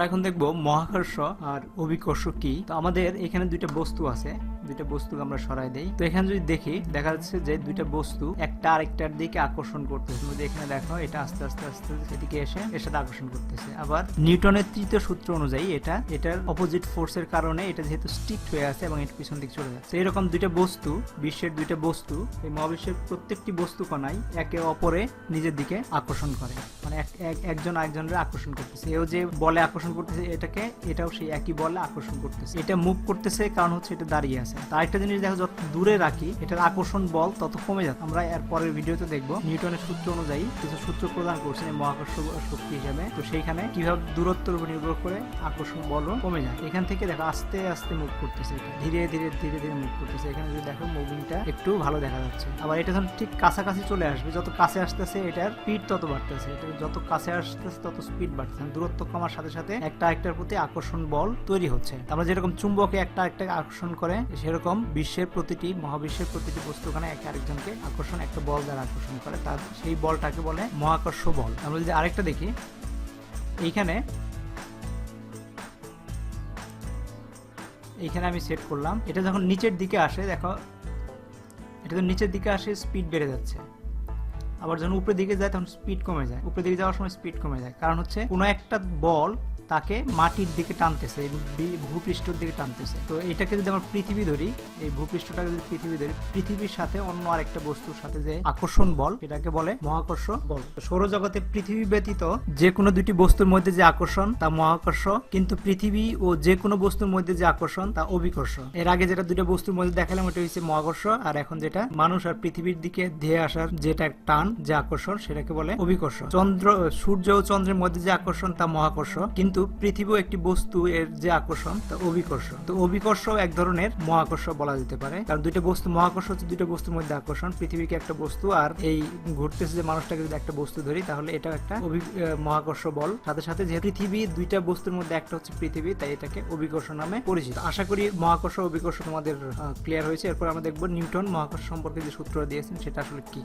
এখন দেখব মহাকর্ষ আর অভিকর্ষ কি। তো আমাদের এখানে দুইটা বস্তু আছে। দুইটা বস্তু আমরা সরাই দেই। তো এখানে যদি দেখি, দেখা যাচ্ছে যে দুইটা বস্তু একটা আরেকটার দিকে আকর্ষণ করতেছে। তুমি এখানে দেখো, এটা আস্তে আস্তে আস্তে এদিকে এসে এর সাথে আকর্ষণ করতেছে। আবার নিউটনের তৃতীয় সূত্র অনুযায়ী এটা, এটার অপোজিট ফোর্সের কারণে এটা যেহেতু স্টিক্ট হয়ে আছে এবং এটা পিছন দিকে চলে যাচ্ছে। এরকম দুইটা বস্তু, বিশ্বের দুইটা বস্তু, এই মহাবিশ্বের প্রত্যেকটি বস্তু কণাই একে অপরে নিজের দিকে আকর্ষণ করে। মানে এক- এক- একজন আরেকজনের আকর্ষণ করতেছে। এও যে বলে আকর্ষণ করতেছে এটাকে, এটাও সেই একই বলে আকর্ষণ করতেছে। এটা মুভ করতেছে, কারণ হচ্ছে এটা দাঁড়িয়ে আছে। তার একটা জিনিস দেখো, যত দূরে রাখি, এটার আকর্ষণ বল তত কমে যাচ্ছে। আমরা এর পরের ভিডিওতে দেখব নিউটনের সূত্র অনুযায়ী কিছু সূত্র প্রদান করছেন এই মহাকর্ষ শক্তি হিসাবে। তো সেইখানে কীভাবে দূরত্বের উপর নির্ভর করে আকর্ষণ বলও কমে যায়। এখান থেকে দেখো, আস্তে আস্তে মুভ করতেছে ধীরে ধীরে ধীরে ধীরে মুভ করতেছে। এখানে যদি দেখো মুভিংটা একটু ভালো দেখা যাচ্ছে। আবার এটা যখন ঠিক কাছাকাছি চলে আসবে, যত কাছে আসতেছে, এটার স্পিড তত বাড়তেছে। এটা যত কাছে আসতেছে, তত স্পিড বাড়তেছে। দূরত্ব কমার সাথে সাথে একটা একটার প্রতি আকর্ষণ বল তৈরি হচ্ছে। আমরা যেরকম চুম্বকে একটা একটা আকর্ষণ করে সেরকম বিশ্বের প্রতিটি, মহাবিশ্বের প্রতিটি বস্তুখানে একে আরেকজনকে আকর্ষণ, একটা বল দ্বারা আকর্ষণ করে। তার সেই বলটাকে বলে মহাকর্ষ বল। আমরা যদি আরেকটা দেখি, এইখানে এইখানে আমি সেট করলাম। এটা যখন নিচের দিকে আসে, দেখো, এটা তো নিচের দিকে আসে স্পিড বেড়ে যাচ্ছে। আবার যখন উপরের দিকে যায় তখন স্পিড কমে যায়। উপরের দিকে যাওয়ার সময় স্পিড কমে যায়। কারণ হচ্ছে কোনো একটা বল তাকে মাটির দিকে টানতেছে ভূপৃষ্ঠের দিকে টানতেছে। তো এটাকে যদি আমরা পৃথিবী ধরি, এই ভূপৃষ্ঠটাকে যদি পৃথিবী ধরি, পৃথিবীর সাথে অন্য আরেকটা বস্তুর সাথে যে আকর্ষণ বল, এটাকে বলে মহাকর্ষ বল। সৌরজগতে পৃথিবী ব্যতীত যে কোনো দুটি বস্তুর মধ্যে যে আকর্ষণ, তা মহাকর্ষ। কিন্তু পৃথিবী ও যে কোনো বস্তুর মধ্যে যে আকর্ষণ, তা অভিকর্ষ এর আগে যেটা দুটো বস্তুর মধ্যে দেখালাম, ওটা হচ্ছে মহাকর্ষ। আর এখন যেটা মানুষ আর পৃথিবীর দিকে ধেয়ে আসার যেটা টান যে আকর্ষণ সেটাকে বলে অভিকর্ষ চন্দ্র, সূর্য ও চন্দ্রের মধ্যে যে আকর্ষণ, তা মহাকর্ষ কিন্তু পৃথিবী একটি বস্তু এর যে আকর্ষণ, তা অভিকর্ষ তো অভিকর্ষ এক ধরনের মহাকর্ষ বলা যেতে পারে। কারণ দুইটা বস্তু মহাকর্ষ হচ্ছে দুইটা বস্তুর মধ্যে আকর্ষণ। পৃথিবীকে একটা বস্তু আর এই ঘুরতেছে যে মানুষটাকে যদি একটা বস্তু ধরি, তাহলে এটা একটা মহাকর্ষ বল। সাথে সাথে যে পৃথিবী দুইটা বস্তুর মধ্যে একটা হচ্ছে পৃথিবী, তাই এটাকে অভিকর্ষ নামে পরিচিত। আশা করি মহাকর্ষ, অভিকর্ষ তোমাদের ক্লিয়ার হয়েছে। এরপর আমরা দেখব নিউটন মহাকর্ষ সম্পর্কে যে সূত্র দিয়েছেন, সেটা আসলে কি।